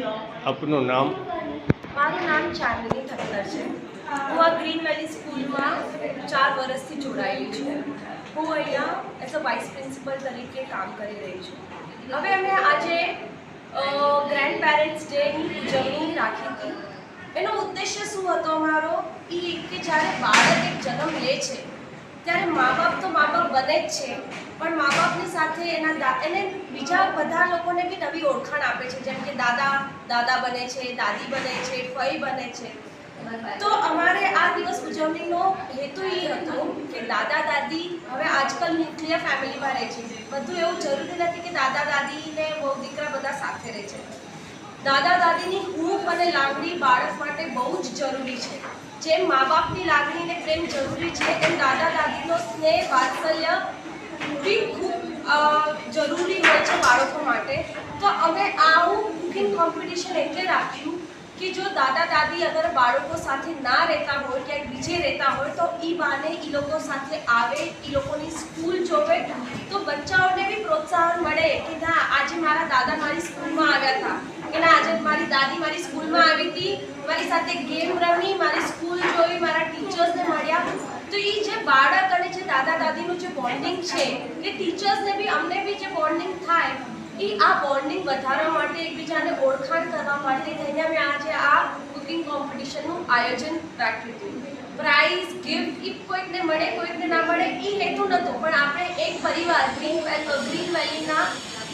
આપનું નામ? મારું નામ ચાંદની ઠક્કર છે. હું આ ગ્રીન વેલી સ્કૂલમાં ચાર વર્ષથી જોડાયેલી છું. હું અહીંયા એઝ અ વાઇસ પ્રિન્સિપલ તરીકે કામ કરી રહી છું. હવે અમે આજે ગ્રેન્ડ પેરેન્ટ્સ ડેની ઉજવણી રાખી હતી. એનો ઉદ્દેશ્ય શું હતો અમારો? એ કે જ્યારે બાળક એક જન્મ લે છે ત્યારે મા બાપ તો મા બાપ બને જ છે. પણ મા બાપની સાથે એના એને બીજા બધા લોકોને બી નવી ઓળખાણ આપે છે. જેમ કે દાદા દાદા બને છે, દાદી બને છે, ફઈ બને છે. તો અમારે આ દિવસ ઉજવણીનો હેતુ એ હતો કે દાદા, દાદી હવે આજકાલ ન્યુક્લિયર ફેમિલીમાં રહે છે. બધું એવું જરૂરી નથી કે દાદા દાદી ને બહુ દીકરા બધા સાથે રહે છે. દાદા, દાદીની હૂંફ અને લાગણી બાળક માટે બહુ જ જરૂરી છે. જેમ મા બાપની લાગણી ને પ્રેમ જરૂરી છે, એમ દાદા દાદીનો સ્નેહ, વાત્સલ્ય બી ખૂબ જરૂરી હોય છે બાળકો માટે. તો અમે આવું કુકિંગ કોમ્પિટિશન એટલે રાખ્યું કે જો દાદા દાદી અગર બાળકો સાથે ના રહેતા હોય, ક્યાંક બીજે રહેતા હોય, તો એ બાને એ લોકો સાથે આવે એ લોકોની સ્કૂલ જોવે. તો બચ્ચાઓને બી પ્રોત્સાહન મળે કે ના મારા દાદા મારી સ્કૂલમાં આવ્યા હતા. એના આજે મારી દાદી મારી સ્કૂલમાં આવી હતી. મારી સાથે ગેમ રમી, મારી સ્કૂલ જોઈ, મારા ટીચર્સને મળ્યા. તો એ જે બાળક અને જે દાદા દાદીનું જે બોન્ડિંગ છે, એ ટીચર્સને બી, અમને બી જે બોન્ડિંગ થાય એ આ બોન્ડિંગ વધારવા માટે એકબીજાને ઓળખાણ કરવા માટે થઈને અમે આજે આ કુકિંગ કોમ્પિટિશનનું આયોજન રાખ્યું હતું. પ્રાઇઝ ગિફ્ટ એ કોઈકને મળે કોઈકને ના મળે એ હેતુ નહોતો પણ આપણે એક પરિવાર ગ્રીન ગ્રીન વેલીના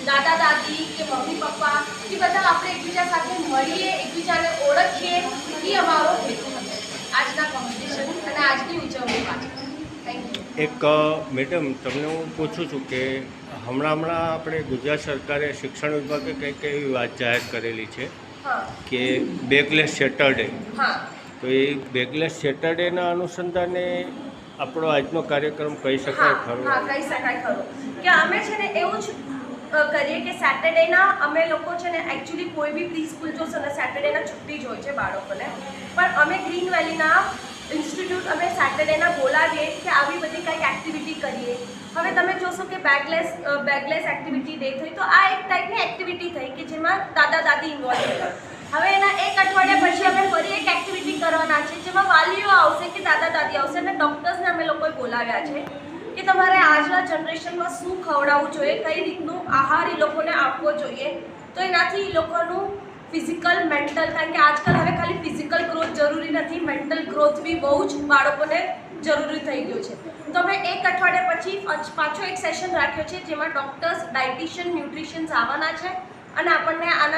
દાદા દાદી કે મમ્મી પપ્પા એ બધા આપણે એકબીજા સાથે મળીએ એકબીજાને ઓળખીએ એ અમારો હેતુ હતો. આજના કોમ્પિટિશન અને આજની ઉજવણી પાછળ. એક મેડમ તમને હું પૂછું છું કે હમણાં હમણાં આપણે ગુજરાત સરકારે શિક્ષણ વિભાગે કંઈક એવી વાત જાહેર કરેલી છે કે બેકલેસ સેટરડે. તો એ બેકલેસ સેટરડેના અનુસંધાને આપણો આજનો કાર્યક્રમ કહી શકાય ખરો? કહી શકાય ખરો. કે અમે છે ને એવું જ કરીએ કે સેટરડેના અમે લોકો છે ને એકચ્યુઅલી કોઈ બી પ્રી સ્કૂલ જોશો ને સેટરડેના છુટ્ટી જ હોય છે બાળકોને. પણ અમે ગ્રીન વેલીના ઇન્સ્ટિટ્યૂટ અમે સેટરડેના બોલાવીએ કે આવી બધી કંઈક એક્ટિવિટી કરીએ. હવે તમે જોશો કે બેગલેસ બેગલેસ એક્ટિવિટી ડે થઈ, તો આ એક ટાઈપની એક્ટિવિટી થઈ કે જેમાં દાદા દાદી ઇન્વોલ્વ થયા હવે એના એક અઠવાડિયા પછી અમે ફરી એક એક્ટિવિટી કરવાના છે, જેમાં વાલીઓ આવશે કે દાદા દાદી આવશે અને ડૉક્ટર્સને અમે લોકોએ બોલાવ્યા છે. કે તમારે આજના જનરેશનમાં શું ખવડાવવું જોઈએ, કઈ રીતનું આહાર એ લોકોને આપવો જોઈએ? તો એનાથી એ લોકોનું ફિઝિકલ મેન્ટલ કારણ કે આજકાલ હવે ખાલી ફિઝિકલ ગ્રોથ જરૂરી નથી મેન્ટલ ગ્રોથ બી બહુ જ બાળકોને જરૂરી થઈ ગયું છે. તો અમે એક અઠવાડિયા પછી પાછ- પાછો એક સેશન રાખ્યો છે જેમાં ડૉક્ટર્સ ડાયટિશિયન ન્યુટ્રિશન્સ આવવાના છે અને આપણને આના